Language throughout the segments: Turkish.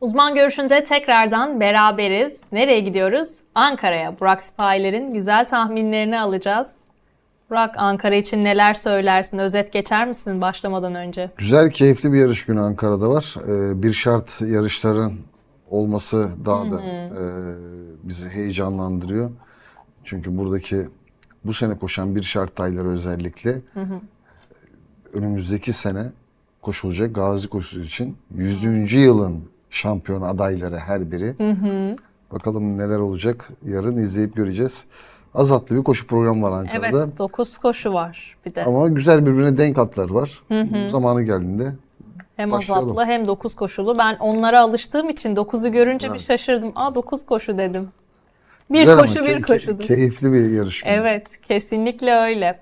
Uzman görüşünde tekrardan beraberiz. Nereye gidiyoruz? Ankara'ya. Burak Sipahiler'in güzel tahminlerini alacağız. Burak Ankara için neler söylersin? Özet geçer misin başlamadan önce? Güzel, keyifli bir yarış günü Ankara'da var. Ee, bir şart yarışların olması daha da e, bizi heyecanlandırıyor. Çünkü buradaki bu sene koşan bir şart tayları özellikle önümüzdeki sene koşulacak Gazi koşusu için 100. yılın şampiyon adayları her biri. Bakalım neler olacak yarın izleyip göreceğiz. Azatlı bir koşu programı var Ankara'da. Evet 9 koşu var bir de. Ama güzel birbirine denk atlar var. Zamanı geldiğinde Hem başlayalım. azatlı hem 9 koşulu. Ben onlara alıştığım için 9'u görünce bir şaşırdım. Aa 9 koşu dedim. Bir güzel koşu bir koşudur. Keyifli bir yarış günü. Evet, kesinlikle öyle.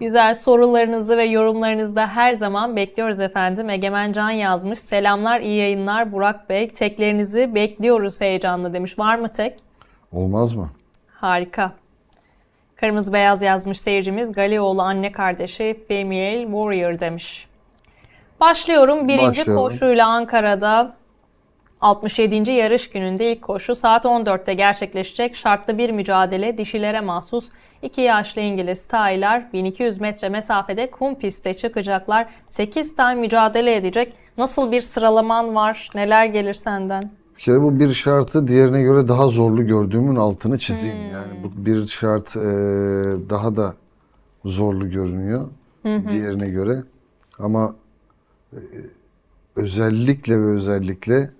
Güzel sorularınızı ve yorumlarınızı da her zaman bekliyoruz efendim. Egemen Can yazmış. Selamlar, iyi yayınlar Burak Bey. Teklerinizi bekliyoruz heyecanla demiş. Var mı tek? Olmaz mı? Harika. Kırmızı beyaz yazmış seyircimiz. Galioğlu anne kardeşi Female Warrior demiş. Başlıyorum. Birinci Başlayalım. koşuyla Ankara'da 67. yarış gününde ilk koşu saat 14'te gerçekleşecek şartlı bir mücadele dişilere mahsus 2 yaşlı İngiliz taylar 1200 metre mesafede kum pistte çıkacaklar. 8 tay mücadele edecek. Nasıl bir sıralaman var? Neler gelir senden? Bir kere bu bir şartı diğerine göre daha zorlu gördüğümün altını çizeyim. Yani bu bir şart e, daha da zorlu görünüyor diğerine göre. Ama e, özellikle ve özellikle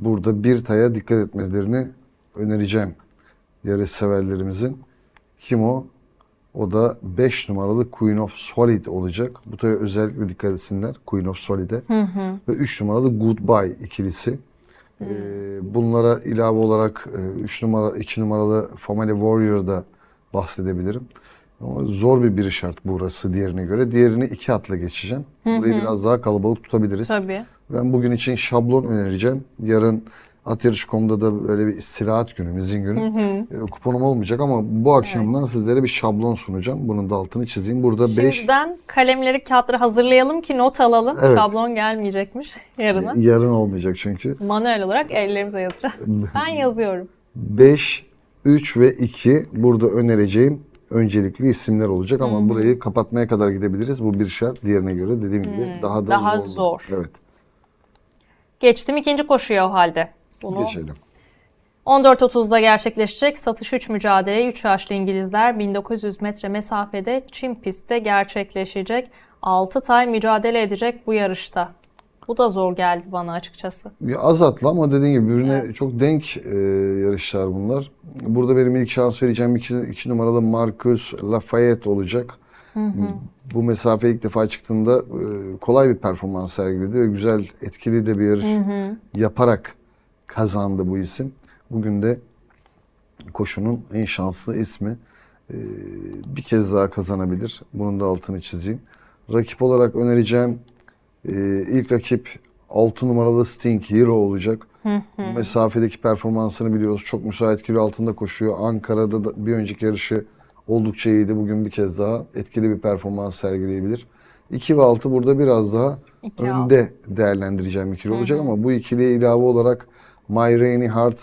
burada bir taya dikkat etmelerini önereceğim yarış severlerimizin. Kim o? O da 5 numaralı Queen of Solid olacak. Bu taya özellikle dikkat etsinler Queen of Solid'e. Ve 3 numaralı Goodbye ikilisi. Ee, bunlara ilave olarak 3 numara 2 numaralı Family Warrior'da bahsedebilirim. Ama zor bir bir şart burası diğerine göre. Diğerini iki atla geçeceğim. Burayı biraz daha kalabalık tutabiliriz. Tabii. Ben bugün için şablon önereceğim. Yarın Atyarış.com'da da böyle bir istirahat günü, izin günü. Ee, Kuponum olmayacak ama bu akşamdan sizlere bir şablon sunacağım. Bunun da altını çizeyim. Burada 5 Şimdiden kalemleri, kağıtları hazırlayalım ki not alalım. Evet. Şablon gelmeyecekmiş yarına. yarın olmayacak çünkü. Manuel olarak ellerimize yazacağız. ben yazıyorum. 5, 3 ve 2 burada önereceğim öncelikli isimler olacak ama burayı kapatmaya kadar gidebiliriz. Bu bir şart. Diğerine göre dediğim gibi daha da Daha zorlu. zor. Evet, Geçtim ikinci koşuya o halde. Bunu geçelim. 14.30'da gerçekleşecek satış 3 mücadele 3 yaşlı İngilizler 1900 metre mesafede çim pistte gerçekleşecek. 6 tay mücadele edecek bu yarışta. Bu da zor geldi bana açıkçası. Ya az atlı ama dediğim gibi birbirine Evet. çok denk e, yarışlar bunlar. Burada benim ilk şans vereceğim iki, iki numaralı Marcus Lafayette olacak. Bu mesafe ilk defa çıktığında e, kolay bir performans sergiledi ve güzel, etkili de bir yarış yaparak kazandı bu isim. Bugün de koşunun en şanslı ismi. E, bir kez daha kazanabilir. Bunun da altını çizeyim. Rakip olarak önereceğim e, ilk rakip 6 numaralı Sting Hero olacak. Bu mesafedeki performansını biliyoruz. Çok müsait kilo altında koşuyor. Ankara'da da bir önceki yarışı oldukça iyiydi. Bugün bir kez daha etkili bir performans sergileyebilir. 2 ve 6 burada biraz daha İki, önde değerlendireceğim ikili olacak ama bu ikiliye ilave olarak My Rainy Heart,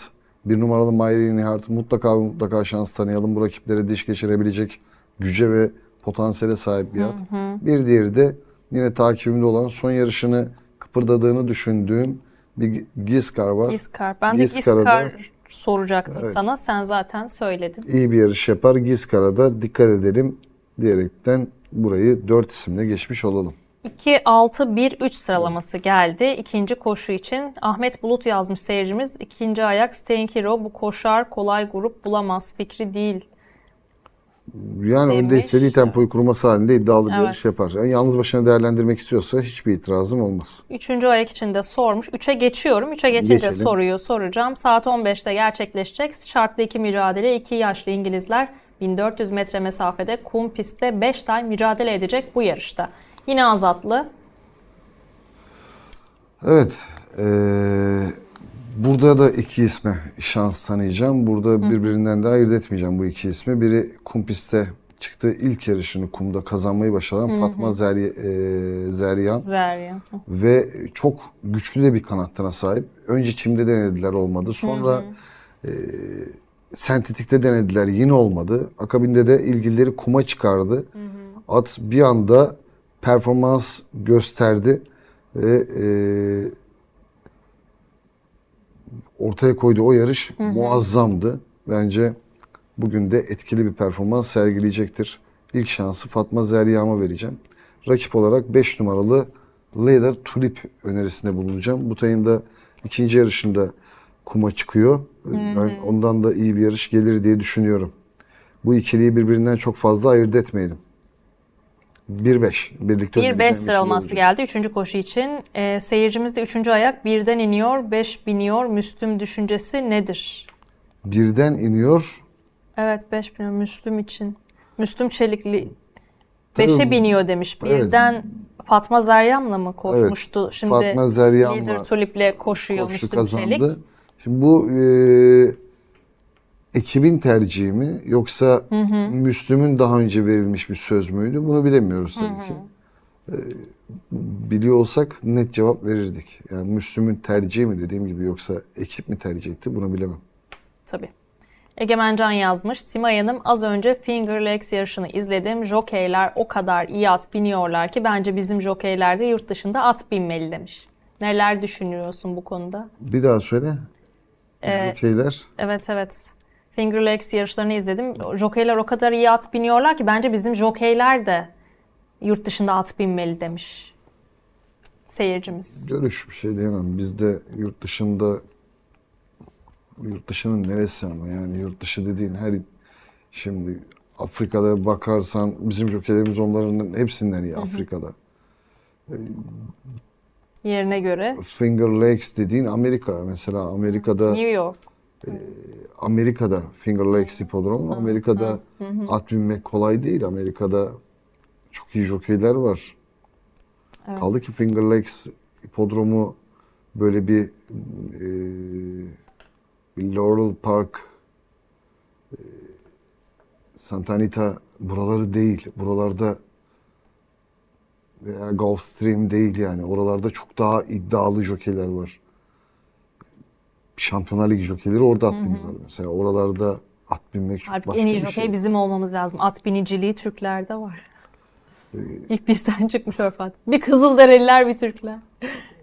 bir numaralı My Rainy Heart mutlaka mutlaka şans tanıyalım. Bu rakiplere diş geçirebilecek güce ve potansiyele sahip bir at. Bir diğeri de yine takibimde olan son yarışını kıpırdadığını düşündüğüm bir Giskar var. Giskar. Ben de Giskar'a da- Giskar soracaktım sana. Sen zaten söyledin. İyi bir yarış yapar. Giskar'a da dikkat edelim diyerekten burayı 4 isimle geçmiş olalım. 2-6-1-3 sıralaması geldi. İkinci koşu için Ahmet Bulut yazmış seyircimiz. İkinci ayak Hero bu koşar kolay grup bulamaz fikri değil. Yani önde Demiş. istediği tempoyu kurması halinde iddialı bir Evet. yarış yapar. Yani yalnız başına değerlendirmek istiyorsa hiçbir itirazım olmaz. Üçüncü ayak için de sormuş. Üçe geçiyorum. Üçe geçince Geçelim. soruyu soracağım. Saat 15'te gerçekleşecek. Şartlı iki mücadele. iki yaşlı İngilizler 1400 metre mesafede kum pistte 5 tay mücadele edecek bu yarışta. Yine azatlı. Evet. eee, burada da iki isme şans tanıyacağım. Burada birbirinden de ayırt etmeyeceğim bu iki ismi. Biri kum pistte çıktığı ilk yarışını kumda kazanmayı başaran Fatma Zerye, e, Zeryan Zeryan. ve çok güçlü de bir kanatına sahip. Önce çimde denediler olmadı. Sonra e, sentetikte denediler yine olmadı. Akabinde de ilgilileri kuma çıkardı. At bir anda performans gösterdi ve e, ortaya koyduğu o yarış muazzamdı. Bence bugün de etkili bir performans sergileyecektir. İlk şansı Fatma Zeryam'a vereceğim. Rakip olarak 5 numaralı Leader Tulip önerisinde bulunacağım. Bu tayın da ikinci yarışında kuma çıkıyor. Ben ondan da iyi bir yarış gelir diye düşünüyorum. Bu ikiliyi birbirinden çok fazla ayırt etmeyelim. 1-5 birlikte 1-5 önereceğim sıralaması geldi. Üçüncü koşu için. Ee, seyircimiz de üçüncü ayak birden iniyor, beş biniyor. Müslüm düşüncesi nedir? Birden iniyor. Evet 5 biniyor Müslüm için. Müslüm Çelikli Tabii 5'e biniyor demiş. Evet. Birden Fatma Zeryam'la mı koşmuştu? Şimdi Fatma Zeryam'la Leader Tulip'le koşuyor koştu Müslüm kazandı. Çelik. Şimdi bu e, ekibin tercihi mi yoksa Müslüm'ün daha önce verilmiş bir söz müydü? Bunu bilemiyoruz tabii ki. E, biliyor olsak net cevap verirdik. Yani Müslüm'ün tercihi mi dediğim gibi yoksa ekip mi tercih etti bunu bilemem. Tabii. Egemen Can yazmış. Simay Hanım az önce Finger Legs yarışını izledim. Jokeyler o kadar iyi at biniyorlar ki bence bizim jokeyler de yurt dışında at binmeli demiş. Neler düşünüyorsun bu konuda? Bir daha söyle. Ee, Şeyler. Evet evet. Finger Legs yarışlarını izledim. Jokeyler o kadar iyi at biniyorlar ki bence bizim jokeyler de yurt dışında at binmeli demiş seyircimiz. Görüş bir şey diyemem. Bizde yurt dışında yurt dışının neresi ama yani yurt dışı dediğin her şimdi Afrika'da bakarsan bizim jockeylerimiz onların hepsinden iyi Afrika'da. Yerine göre Finger Lakes dediğin Amerika mesela Amerika'da New York. Amerika'da Finger Lakes hipodromu Amerika'da at binmek kolay değil. Amerika'da çok iyi jokeyler var. Evet. Kaldı ki Finger Lakes hipodromu böyle bir, e, bir Laurel Park, e, Santa Anita buraları değil. Buralarda veya Gulfstream değil yani. Oralarda çok daha iddialı jokeyler var. Şampiyonlar Ligi jokeyleri orada at biniyorlar mesela. Oralarda at binmek çok Halbuki başka en iyi bir jokey şey. bizim olmamız lazım. At biniciliği Türklerde var. Ee, İlk bizden çıkmış Örfat. Bir Kızılderililer bir Türkler.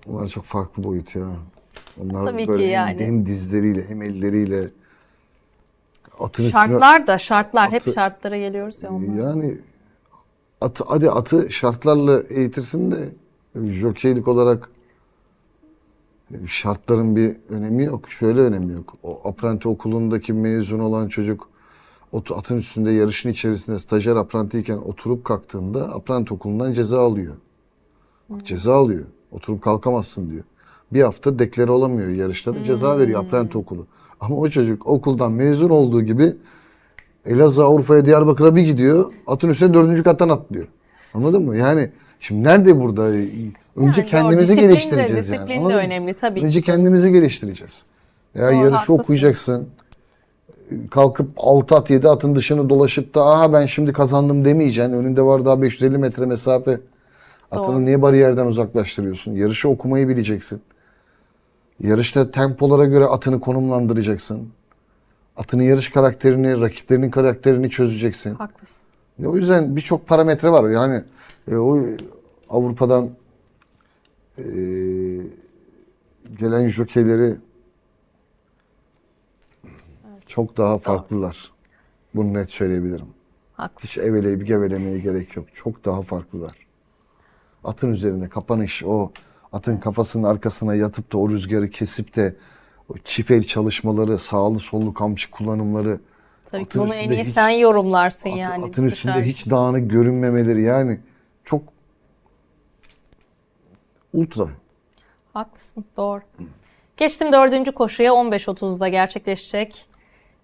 Onlar çok farklı boyut ya. Onlar Tabii böyle ki hem, yani. hem dizleriyle hem elleriyle atın Şartlar da şartlar. Hep Atı- şartlara geliyoruz ya onlar. yani atı, hadi atı şartlarla eğitirsin de jokeylik olarak şartların bir önemi yok. Şöyle önemi yok. O apranti okulundaki mezun olan çocuk atın üstünde yarışın içerisinde stajyer aprantiyken oturup kalktığında apranti okulundan ceza alıyor. Bak, ceza alıyor. Oturup kalkamazsın diyor. Bir hafta deklare olamıyor yarışlarda. Ceza veriyor apranti okulu. Ama o çocuk okuldan mezun olduğu gibi Elazığ, Urfa'ya, Diyarbakır'a bir gidiyor. Atın üstüne dördüncü kattan atlıyor. Anladın mı? Yani şimdi nerede burada? Önce Yani kendimizi disiplin de- geliştireceğiz yani. Disiplin de önemli tabii Önce kendimizi geliştireceğiz. Ya Doğru, yarışı haklısın. okuyacaksın. Kalkıp 6 at 7 atın dışını dolaşıp da aha ben şimdi kazandım demeyeceksin. Önünde var daha 550 metre mesafe. Atını Doğru. niye bariyerden uzaklaştırıyorsun? Yarışı okumayı bileceksin. Yarışta tempolara göre atını konumlandıracaksın. Atının yarış karakterini, rakiplerinin karakterini çözeceksin. Haklısın. Ya O yüzden birçok parametre var. Yani e, o Avrupa'dan e, gelen jokeyleri çok daha farklılar. Bunu net söyleyebilirim. Haklısın. Hiç eveleyip gevelemeye gerek yok. Çok daha farklılar. Atın üzerine kapanış, o atın kafasının arkasına yatıp da o rüzgarı kesip de o çift el çalışmaları, sağlı sollu kamçı kullanımları, Tabii ki atın bunu en iyi hiç- sen yorumlarsın Atı- yani. atın üstünde dışarı. hiç dağınık görünmemeleri yani çok ultra. Haklısın, doğru. Geçtim dördüncü koşuya 15.30'da gerçekleşecek.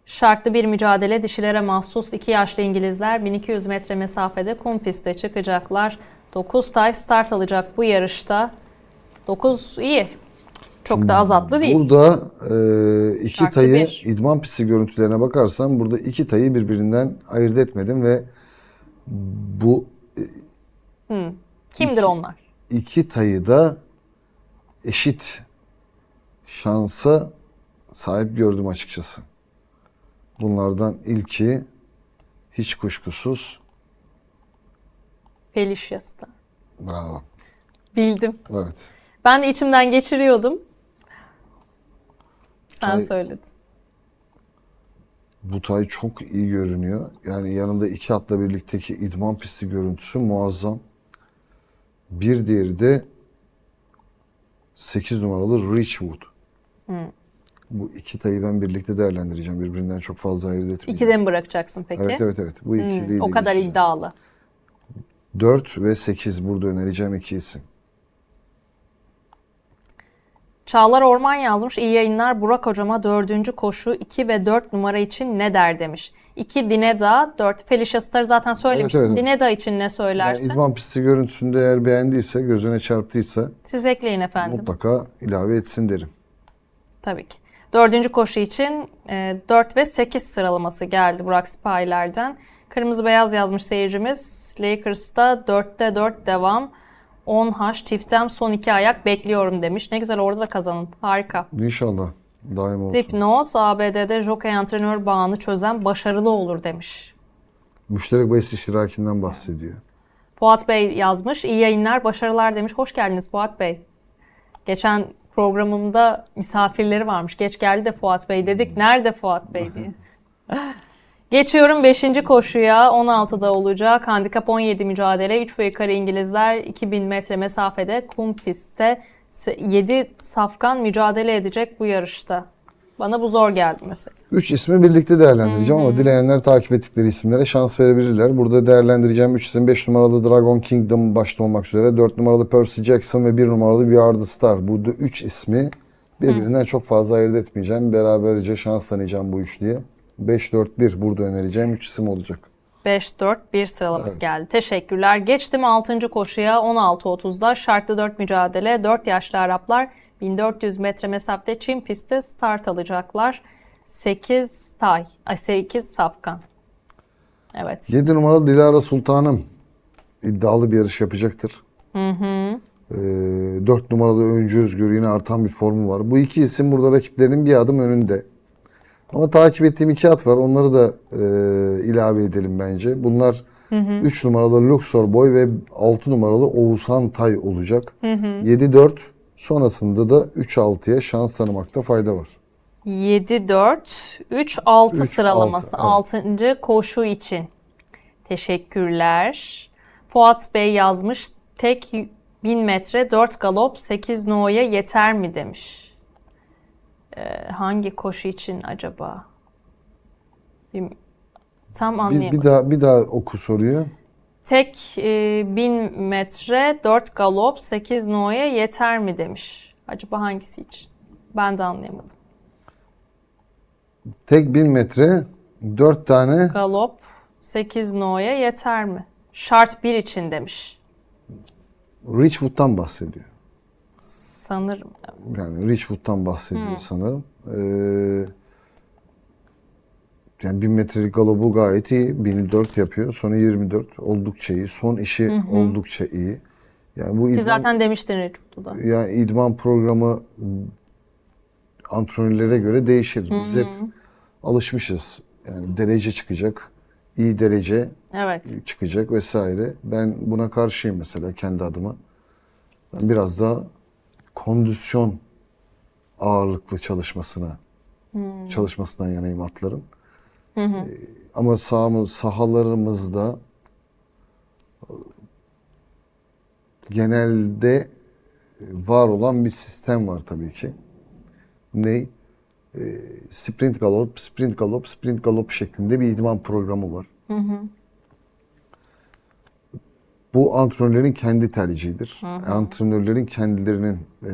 Şartlı bir mücadele dişilere mahsus iki yaşlı İngilizler 1200 metre mesafede kum piste çıkacaklar. 9 tay start alacak bu yarışta. 9 iyi. Çok da az atlı değil. Burada e, iki Farklı tayı bir. idman pisti görüntülerine bakarsan burada iki tayı birbirinden ayırt etmedim ve Bu Kimdir onlar? iki tayı da eşit şansa sahip gördüm açıkçası. Bunlardan ilki hiç kuşkusuz Felicias'ta. bravo. Bildim. Evet. Ben de içimden geçiriyordum. Sen Tay- söyledin. Bu tay çok iyi görünüyor. Yani yanında iki atla birlikteki idman pisti görüntüsü muazzam. Bir diğeri de 8 numaralı Richwood. Bu iki tayı ben birlikte değerlendireceğim. Birbirinden çok fazla ayırt etmeyeceğim. İkide mi bırakacaksın peki? Evet evet evet. Bu Hmm, ikiliyle o kadar geçeceğim. iddialı. 4 ve 8 burada önereceğim iki isim. Çağlar Orman yazmış. İyi yayınlar. Burak hocama dördüncü koşu 2 ve 4 numara için ne der demiş. 2 Dineda, 4 Felicia Star'ı zaten söylemiştim. Evet, evet. Dineda için ne Yani söylersin? idman pisti görüntüsünde eğer beğendiyse, gözüne çarptıysa Siz ekleyin efendim. mutlaka ilave etsin derim. Tabii ki. Dördüncü koşu için e, 4 ve 8 sıralaması geldi Burak Sipahiler'den. Kırmızı beyaz yazmış seyircimiz. Lakers'ta 4'te 4 devam. 10 haş çiftem son iki ayak bekliyorum demiş. Ne güzel orada da kazanın. Harika. İnşallah daim olsun. Dipnot ABD'de jockey antrenör bağını çözen başarılı olur demiş. Müşterek bahis iştirakinden bahsediyor. Fuat Bey yazmış. İyi yayınlar, başarılar demiş. Hoş geldiniz Fuat Bey. Geçen programımda misafirleri varmış. Geç geldi de Fuat Bey dedik. Nerede Fuat Bey diye. Geçiyorum 5. koşuya. 16'da olacak. Handikap 17 mücadele. 3 ve yukarı İngilizler 2000 metre mesafede kum pistte 7 safkan mücadele edecek bu yarışta. Bana bu zor geldi mesela. Üç ismi birlikte değerlendireceğim ama dileyenler takip ettikleri isimlere şans verebilirler. Burada değerlendireceğim 3 isim 5 numaralı Dragon Kingdom başta olmak üzere 4 numaralı Percy Jackson ve 1 numaralı We Are The Star. Bu 3 ismi birbirinden çok fazla ayırt etmeyeceğim. Beraberce şans tanıyacağım bu üçlüye. 5-4-1 burada önereceğim 3 isim olacak. 5-4-1 sıralaması geldi. Teşekkürler. Geçtim 6. koşuya 16.30'da şartlı 4 mücadele. 4 yaşlı Araplar 1400 metre mesafede Çin pistte start alacaklar. 8 tay, ay 8 safkan. Evet. 7 numaralı Dilara Sultanım iddialı bir yarış yapacaktır. Hı hı. 4 numaralı Öncü Özgür yine artan bir formu var. Bu iki isim burada rakiplerinin bir adım önünde. Ama takip ettiğim iki at var. Onları da e, ilave edelim bence. Bunlar 3 numaralı Luxor Boy ve 6 numaralı Oğuzhan Tay olacak. 7-4 sonrasında da 3-6'ya şans tanımakta fayda var. 7-4, 3-6 Üç, sıralaması altı, 6. koşu için. Teşekkürler. Fuat Bey yazmış. Tek 1000 metre 4 galop 8 no'ya yeter mi demiş. Ee, hangi koşu için acaba? Bir, tam Bir, anlayamadım. bir daha bir daha oku soruyu. Tek e, 1000 metre 4 galop 8 no'ya yeter mi demiş. Acaba hangisi için? Ben de anlayamadım. Tek 1000 metre 4 tane Galop 8 no'ya yeter mi? Şart 1 için demiş. Richwood'dan bahsediyor. Sanırım. Yani Richwood'dan bahsediyor sanırım. Ee, yani 1000 metrelik galobu gayet iyi. 1004 yapıyor. Sonu 24 oldukça iyi. Son işi oldukça iyi. Yani bu Ki idman, zaten demiştin Richard'da da. yani idman programı antrenörlere göre değişir. Biz hep alışmışız. Yani derece çıkacak. iyi derece Evet. çıkacak vesaire. Ben buna karşıyım mesela kendi adıma. Ben biraz daha kondisyon ağırlıklı çalışmasına çalışmasından yanayım atların. Ee, ama sahamız, sahalarımızda genelde var olan bir sistem var tabii ki. Ne? Ee, sprint galop, sprint galop, sprint galop şeklinde bir idman programı var. Bu antrenörlerin kendi tercihidir. Antrenörlerin kendilerinin e,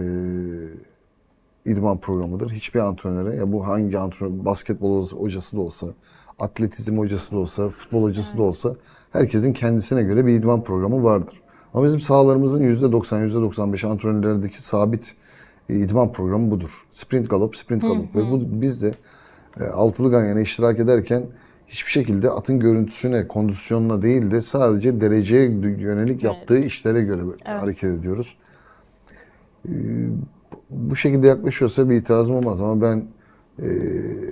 idman programıdır. Hiçbir antrenöre ya bu hangi antrenör basketbol hocası da olsa, atletizm hocası da olsa, futbol hocası da olsa herkesin kendisine göre bir idman programı vardır. Ama bizim sahalarımızın %90, %95 antrenörlerdeki sabit e, idman programı budur. Sprint galop, sprint galop. Ve bu biz de e, altılı ganyana iştirak ederken hiçbir şekilde atın görüntüsüne, kondisyonuna değil de sadece dereceye yönelik yaptığı işlere göre hareket ediyoruz. Ee, bu şekilde yaklaşıyorsa bir itirazım olmaz ama ben e,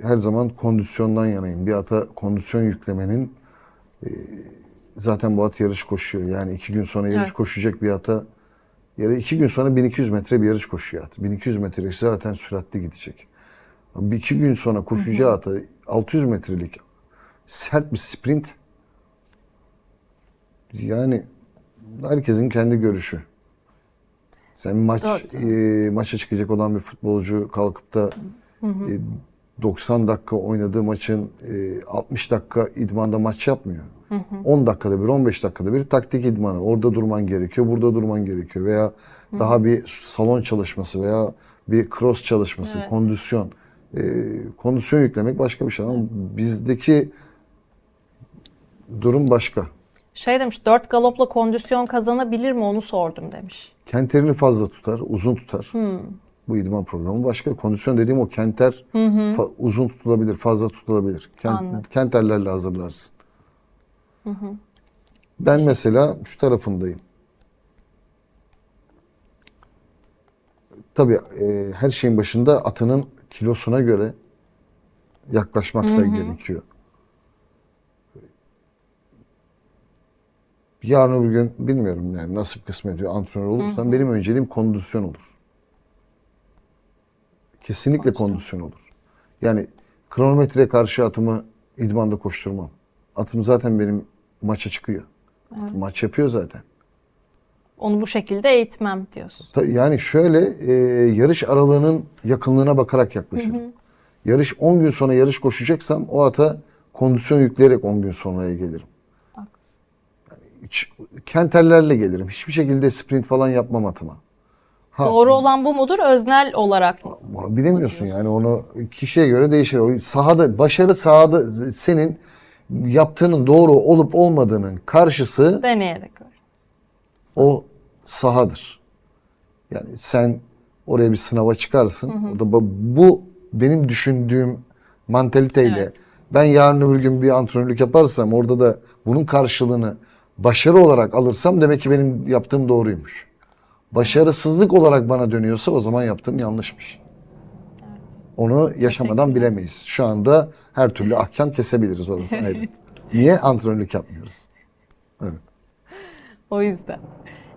her zaman kondisyondan yanayım. Bir ata kondisyon yüklemenin e, zaten bu at yarış koşuyor. Yani iki gün sonra yarış Evet. koşacak bir ata yarı iki gün sonra 1200 metre bir yarış koşuyor at. 1200 metre zaten süratli gidecek. Bir iki gün sonra koşacağı ata 600 metrelik sert bir sprint yani herkesin kendi görüşü. Sen maç e, maça çıkacak olan bir futbolcu kalkıp da e, 90 dakika oynadığı maçın e, 60 dakika idmanda maç yapmıyor. 10 dakikada bir, 15 dakikada bir taktik idmanı. Orada durman gerekiyor, burada durman gerekiyor veya daha bir salon çalışması veya bir cross çalışması, Evet. kondisyon. E, kondisyon yüklemek başka bir şey ama bizdeki durum başka. Şey demiş 4 galopla kondisyon kazanabilir mi onu sordum demiş. Kenterini fazla tutar, uzun tutar. Bu idman programı başka. Kondisyon dediğim o kenter fa- uzun tutulabilir, fazla tutulabilir. Kent, Anladım. kenterlerle hazırlarsın. Ben mesela şu tarafındayım. Tabii e, her şeyin başında atının kilosuna göre yaklaşmak da gerekiyor. Yarın öbür gün bilmiyorum yani nasip kısmet diyor antrenör olursam benim önceliğim kondisyon olur. Kesinlikle kondisyon olur. Yani kronometreye karşı atımı idmanda koşturmam. Atım zaten benim maça çıkıyor. Maç yapıyor zaten. Onu bu şekilde eğitmem diyorsun. Ta- Yani şöyle e, yarış aralığının yakınlığına bakarak yaklaşırım. Yarış 10 gün sonra yarış koşacaksam o ata kondisyon yükleyerek 10 gün sonraya gelirim. Kenterlerle gelirim. Hiçbir şekilde sprint falan yapmam atıma. Ha, Doğru olan bu mudur öznel olarak mı? Bilemiyorsun yani onu kişiye göre değişir. O sahada başarı sahada senin yaptığının doğru olup olmadığının karşısı Deneyerek öyle. o sahadır. Yani sen oraya bir sınava çıkarsın. O da bu- bu benim düşündüğüm mantaliteyle Evet. ben yarın öbür gün bir antrenörlük yaparsam orada da bunun karşılığını başarı olarak alırsam demek ki benim yaptığım doğruymuş. Başarısızlık olarak bana dönüyorsa o zaman yaptığım yanlışmış. Onu yaşamadan bilemeyiz. Şu anda her türlü ahkam kesebiliriz orası ayrı. Niye antrenörlük yapmıyoruz? O yüzden.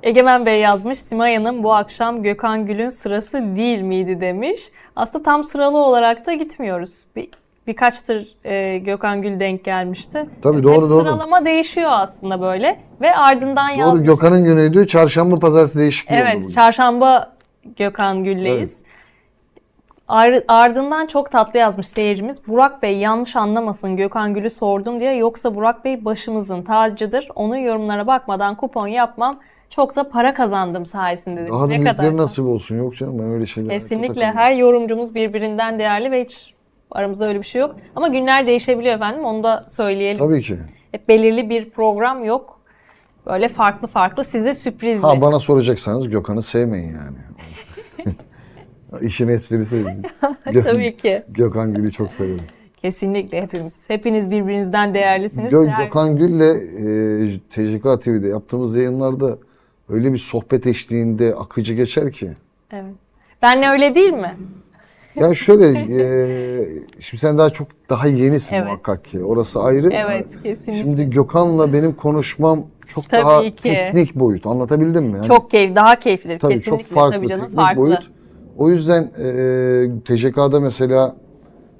Egemen Bey yazmış, Simay Hanım bu akşam Gökhan Gül'ün sırası değil miydi demiş. Aslında tam sıralı olarak da gitmiyoruz. Bir, birkaç tır e, Gökhan Gül denk gelmişti. Tabii, Hep doğru, doğru. Sıralama değişiyor aslında böyle. Ve ardından Doğru yazmış. Gökhan'ın günüydü. Çarşamba pazartesi değişikliği oldu Evet, çarşamba Gökhan Gül'leyiz. Ar- ardından çok tatlı yazmış seyircimiz. Burak Bey yanlış anlamasın Gökhan Gül'ü sordum diye. Yoksa Burak Bey başımızın tacıdır. Onun yorumlara bakmadan kupon yapmam. Çok da para kazandım sayesinde demiş. Daha da ne kadar nasip olsun. Yok canım ben öyle şeyler. Kesinlikle her yorumcumuz birbirinden değerli ve hiç aramızda öyle bir şey yok. Ama günler değişebiliyor efendim. Onu da söyleyelim. Tabii ki. Hep belirli bir program yok. Böyle farklı farklı size sürprizli. Ha bana soracaksanız Gökhan'ı sevmeyin yani. İşin esprisi. Gök- Tabii ki. Gökhan Gül'ü çok severim. Kesinlikle hepimiz. Hepiniz birbirinizden değerlisiniz. Gö- Gökhan Gül'le e, TCK TV'de yaptığımız yayınlarda öyle bir sohbet eşliğinde akıcı geçer ki. Evet. Benle öyle değil mi? Ya şöyle, e, şimdi sen daha çok daha yenisin Evet. muhakkak ki. Orası ayrı. Evet, kesinlikle. Şimdi Gökhan'la benim konuşmam çok Tabii daha ki. teknik boyut. Anlatabildim mi? Yani Çok keyif, daha keyiflidir. Tabii Kesinlikle çok farklı tabii canım teknik farklı. boyut. O yüzden e, TCK'da mesela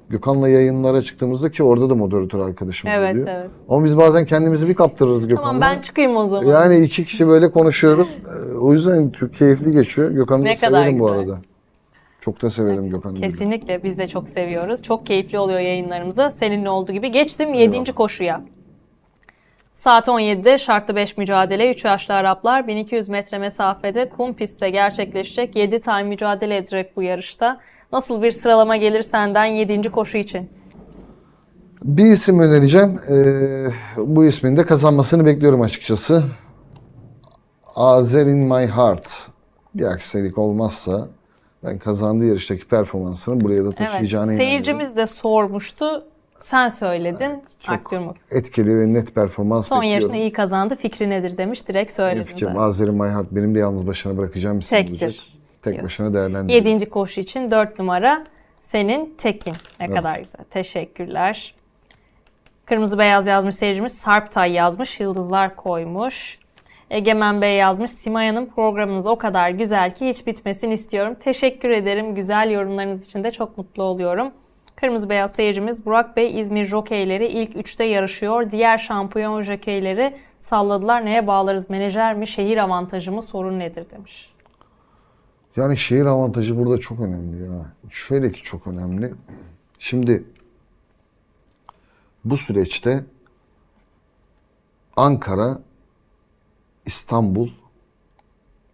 Gökhan'la yayınlara çıktığımızda ki orada da moderatör arkadaşımız Evet, oluyor. evet. Ama biz bazen kendimizi bir kaptırırız Gökhan'la. Tamam ben çıkayım o zaman. Yani iki kişi böyle konuşuyoruz. E, o yüzden çok keyifli geçiyor. Gökhan'ı da severim bu güzel. arada. Çok da severim Gökhan'ı. Kesinlikle biz de çok seviyoruz. Çok keyifli oluyor yayınlarımızda. Seninle olduğu gibi. Geçtim 7. koşuya. Saat 17'de şartlı 5 mücadele 3 yaşlı Araplar 1200 metre mesafede kum pistte gerçekleşecek 7 time mücadele edecek bu yarışta. Nasıl bir sıralama gelir senden 7. koşu için? Bir isim önereceğim. Ee, bu ismin de kazanmasını bekliyorum açıkçası. Azer in my heart. Bir aksilik olmazsa ben kazandığı yarıştaki performansını buraya da Evet. taşıyacağına inanıyorum. Seyircimiz de sormuştu. Sen söyledin. çok Akgürmük. Etkili ve net performans Son yarışını bekliyorum. iyi kazandı. Fikri nedir demiş. Direkt Benim söyledin. fikrim. Azeri Mayhart benim de yalnız başına bırakacağım bir Tektir olacak. Tek diyorsun. başına değerlendireceğim. Yedinci koşu için 4 numara senin Tekin. Ne Evet. kadar güzel. Teşekkürler. Kırmızı beyaz yazmış seyircimiz. Sarptay yazmış. Yıldızlar koymuş. Egemen Bey yazmış. Simay Hanım programınız o kadar güzel ki hiç bitmesin istiyorum. Teşekkür ederim. Güzel yorumlarınız için de çok mutlu oluyorum. Kırmızı beyaz seyircimiz Burak Bey İzmir jokeyleri ilk üçte yarışıyor. Diğer şampiyon jokeyleri salladılar. Neye bağlarız? Menajer mi? Şehir avantajı mı? Sorun nedir demiş. Yani şehir avantajı burada çok önemli ya. Şöyle ki çok önemli. Şimdi bu süreçte Ankara, İstanbul,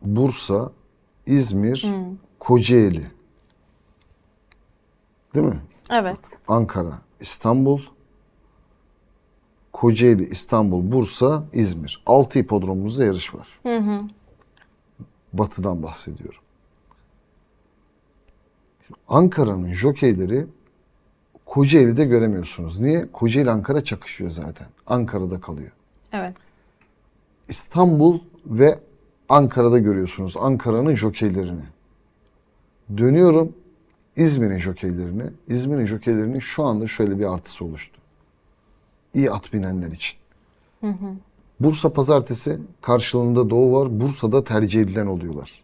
Bursa, İzmir, Kocaeli. Değil mi? Evet. Ankara, İstanbul, Kocaeli, İstanbul, Bursa, İzmir. 6 hipodromumuzda yarış var. Batı'dan bahsediyorum. Ankara'nın jokeyleri Kocaeli'de göremiyorsunuz. Niye? Kocaeli Ankara çakışıyor zaten. Ankara'da kalıyor. Evet. İstanbul ve Ankara'da görüyorsunuz Ankara'nın jokeylerini. Dönüyorum İzmir'in jokeylerine. İzmir'in jokeylerinin şu anda şöyle bir artısı oluştu. İyi at binenler için. Bursa pazartesi karşılığında Doğu var. Bursa'da tercih edilen oluyorlar.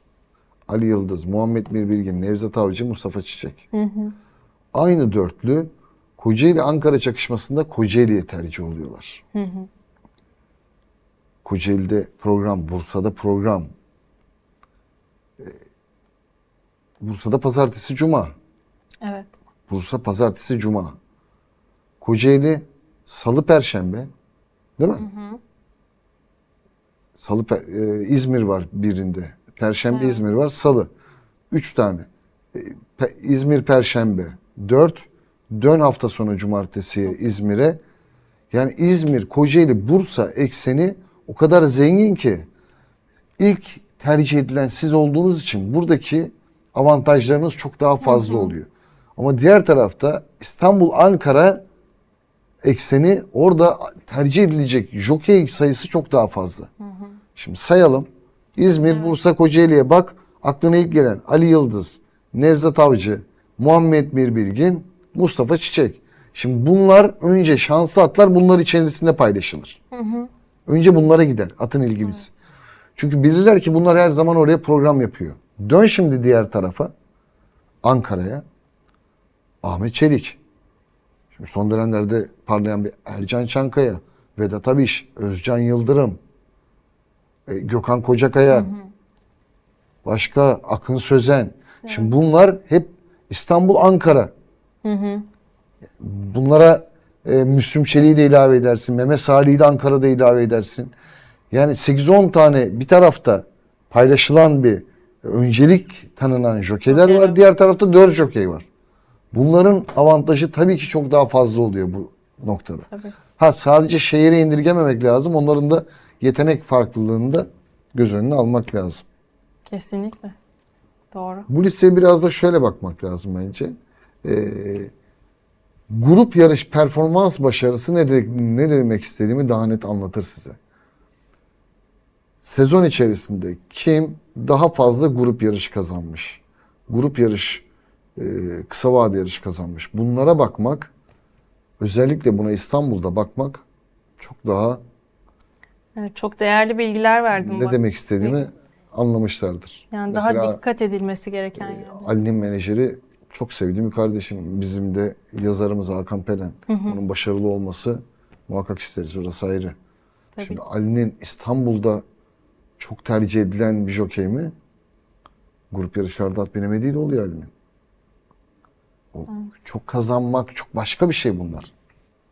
Ali Yıldız, Muhammed Mirbilgin, Nevzat Avcı, Mustafa Çiçek. Aynı dörtlü Kocaeli Ankara çakışmasında Kocaeli'ye tercih oluyorlar. Kocaeli'de program, Bursa'da program. Ee, Bursa'da pazartesi, cuma. Evet. Bursa pazartesi, cuma. Kocaeli salı, perşembe. Değil mi? Salı, pe- e, İzmir var birinde. Perşembe, İzmir var. Salı. Üç tane. E, pe- İzmir, perşembe. Dört. Dön hafta sonu cumartesiye İzmir'e. Yani İzmir, Kocaeli, Bursa ekseni o kadar zengin ki ilk tercih edilen siz olduğunuz için buradaki avantajlarınız çok daha fazla oluyor. Ama diğer tarafta İstanbul, Ankara ekseni orada tercih edilecek jokey sayısı çok daha fazla. Şimdi sayalım. İzmir, Bursa, Kocaeli'ye bak. Aklına ilk gelen Ali Yıldız, Nevzat Avcı, Muhammed Mirbilgin, Mustafa Çiçek. Şimdi bunlar önce şanslı atlar bunlar içerisinde paylaşılır. Önce bunlara gider atın ilgilisi. Çünkü bilirler ki bunlar her zaman oraya program yapıyor. Dön şimdi diğer tarafa. Ankara'ya. Ahmet Çelik. Şimdi son dönemlerde parlayan bir Ercan Çankaya, Vedat Abiş, Özcan Yıldırım, e, Gökhan Kocakaya, başka Akın Sözen. Şimdi bunlar hep İstanbul, Ankara. Bunlara e, Müslüm Çelik'i de ilave edersin. Mehmet Salih'i de Ankara'da ilave edersin. Yani 8-10 tane bir tarafta paylaşılan bir öncelik tanınan Jokeyler. var. Diğer tarafta 4 jokey var. Bunların avantajı tabii ki çok daha fazla oluyor bu noktada. Tabii. Ha sadece şehire indirgememek lazım. Onların da yetenek farklılığını da göz önüne almak lazım. Kesinlikle. Doğru. Bu listeye biraz da şöyle bakmak lazım bence. Ee, grup yarış performans başarısı ne, de, ne demek istediğimi daha net anlatır size. Sezon içerisinde kim daha fazla grup yarış kazanmış? Grup yarış, e, kısa vade yarış kazanmış. Bunlara bakmak, özellikle buna İstanbul'da bakmak çok daha Evet, çok değerli bilgiler verdin. ne bak. demek istediğimi anlamışlardır. Yani Mesela- daha dikkat edilmesi gereken yani. Ali'nin menajeri çok sevdiğim bir kardeşim. Bizim de yazarımız Hakan Pelen. Onun başarılı olması muhakkak isteriz. Orası ayrı. Tabii. Şimdi Ali'nin İstanbul'da çok tercih edilen bir jokey mi? Grup yarışlarda at binemediği de oluyor Ali'nin. O çok kazanmak çok başka bir şey bunlar.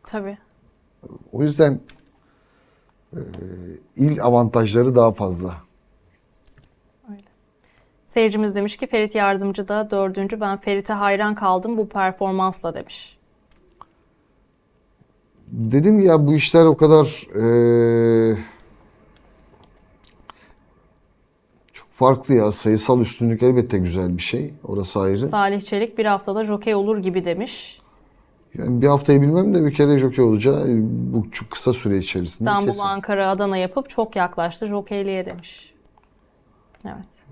Tabii. O yüzden e, il avantajları daha fazla. Seyircimiz demiş ki Ferit Yardımcı da dördüncü. Ben Ferit'e hayran kaldım bu performansla demiş. Dedim ya bu işler o kadar eee, çok farklı ya. Sayısal üstünlük elbette güzel bir şey. Orası ayrı. Salih Çelik bir haftada jokey olur gibi demiş. Yani bir haftayı bilmem de bir kere jokey olacağı bu çok kısa süre içerisinde İstanbul, kesin. Ankara, Adana yapıp çok yaklaştı jokeyliğe demiş. Evet.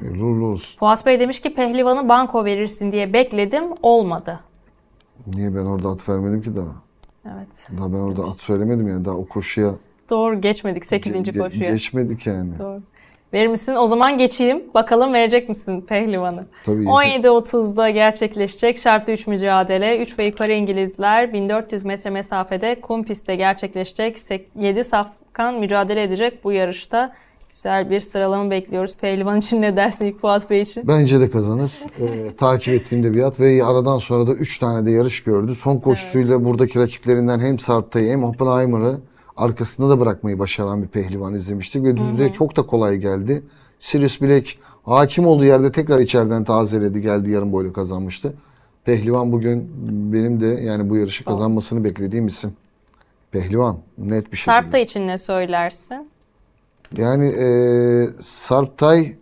Hayırlı olsun. Fuat Bey demiş ki pehlivanı banko verirsin diye bekledim olmadı. Niye ben orada at vermedim ki daha? Evet. Daha ben orada at söylemedim yani daha o koşuya Doğru geçmedik 8. ge- ge- koşuya. geçmedik yani. Doğru. Verir misin? O zaman geçeyim. Bakalım verecek misin pehlivanı? Tabii 17.30'da gerçekleşecek şartlı 3 mücadele. 3 ve yukarı İngilizler 1400 metre mesafede kum pistte gerçekleşecek. 7 safkan mücadele edecek bu yarışta. Güzel bir sıralama bekliyoruz. Pehlivan için ne dersin ilk Fuat Bey için? Bence de kazanır. Ee, takip ettiğimde bir at ve aradan sonra da 3 tane de yarış gördü. Son koşusuyla buradaki rakiplerinden hem Sarp'tayı hem Oppenheimer'ı arkasında da bırakmayı başaran bir pehlivan izlemiştik ve düzlüğe çok da kolay geldi. Sirius Black hakim olduğu yerde tekrar içeriden tazeledi geldi yarım boylu kazanmıştı. Pehlivan bugün benim de yani bu yarışı kazanmasını beklediğim isim. Pehlivan net bir şekilde. Sarpta için ne söylersin? Yani eee Sarptay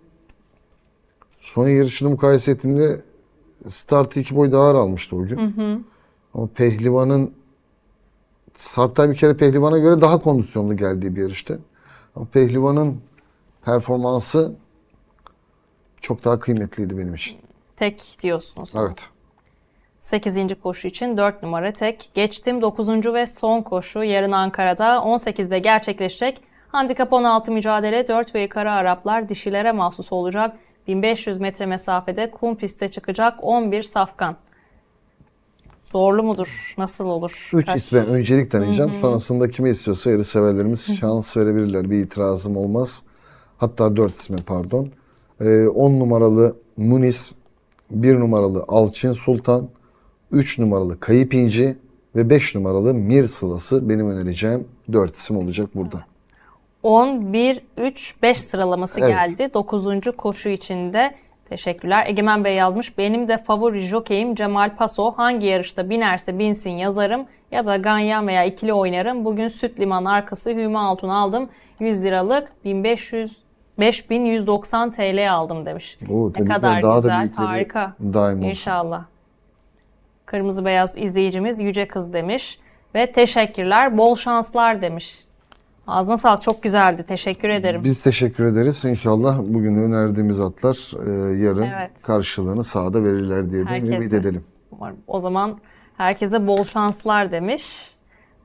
son yarışını mukayese ettiğimde startı iki boy daha ağır almıştı o gün. Ama Pehlivan'ın Sarptay bir kere Pehlivan'a göre daha kondisyonlu geldiği bir yarıştı. Ama Pehlivan'ın performansı çok daha kıymetliydi benim için. Tek diyorsun o zaman. Evet. 8. koşu için 4 numara tek. Geçtim 9. ve son koşu yarın Ankara'da 18'de gerçekleşecek. Handikap 16 mücadele 4 ve yukarı Araplar dişilere mahsus olacak. 1500 metre mesafede kum piste çıkacak 11 safkan. Zorlu mudur? Nasıl olur? Üç Kaç- isme öncelik tanıyacağım. Sonrasında kime istiyorsa yarı severlerimiz şans verebilirler. Bir itirazım olmaz. Hatta dört isme pardon. 10 numaralı Munis, 1 numaralı Alçin Sultan, 3 numaralı Kayıp İnci ve 5 numaralı Mir Sılası benim önereceğim 4 isim olacak burada. 10, 1, 3, 5 sıralaması Evet. geldi. 9. koşu içinde. Teşekkürler. Egemen Bey yazmış. Benim de favori jokeyim Cemal Paso. Hangi yarışta binerse binsin yazarım ya da ganyan veya ikili oynarım. Bugün Süt Liman arkası Hüma Altun aldım. 100 liralık 1500 5190 TL aldım demiş. Oo, ne kadar Daha da güzel. büyükleri Harika. daim olsun. İnşallah. Kırmızı beyaz izleyicimiz Yüce Kız demiş. Ve teşekkürler, bol şanslar demiş. Ağzına sağlık, çok güzeldi. Teşekkür ederim. Biz teşekkür ederiz. İnşallah bugün önerdiğimiz atlar e, yarın Evet. karşılığını sahada verirler diye de Herkese. ümit edelim. Umarım. O zaman herkese bol şanslar demiş.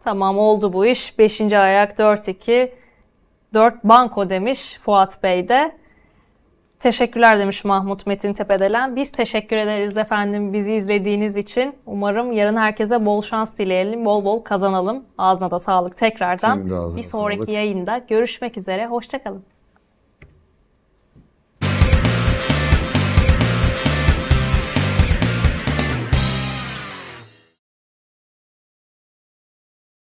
Tamam oldu bu iş. Beşinci ayak 4-2. 4 banko demiş Fuat Bey de. Teşekkürler demiş Mahmut Metin Tepedelen. Biz teşekkür ederiz efendim bizi izlediğiniz için. Umarım yarın herkese bol şans dileyelim. Bol bol kazanalım. Ağzına da sağlık tekrardan. Bir sonraki sağlık. yayında görüşmek üzere. Hoşçakalın.